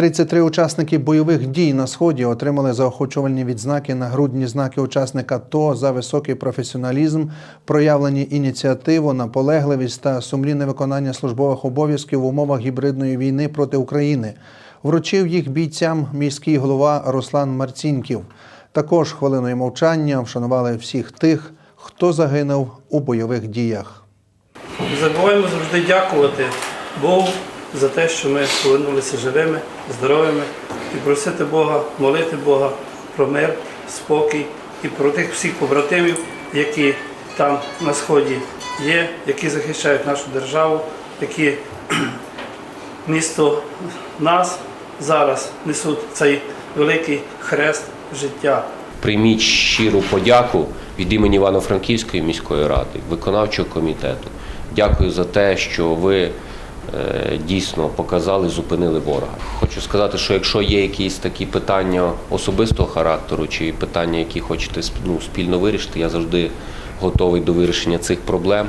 33 учасники бойових дій на сході отримали заохочувальні відзнаки нагрудні знаки учасника ТО за високий професіоналізм, проявлені ініціативу, наполегливість та сумлінне виконання службових обов'язків в умовах гібридної війни проти України. Вручив їх бійцям міський голова Руслан Марцінків. Також хвилиною мовчання вшанували всіх тих, хто загинув у бойових діях. Забуваємо завжди дякувати Богу за те, що ми повернулися живими, здоровими, і просити Бога, молити Бога про мир, спокій і про тих всіх побратимів, які там на сході є, які захищають нашу державу, які місто нас зараз несуть цей великий хрест життя. Прийміть щиру подяку від імені Івано-Франківської міської ради, виконавчого комітету. Дякую за те, що ви дійсно показали, зупинили ворога. Хочу сказати, що якщо є якісь такі питання особистого характеру чи питання, які хочете ну, спільно вирішити, я завжди готовий до вирішення цих проблем.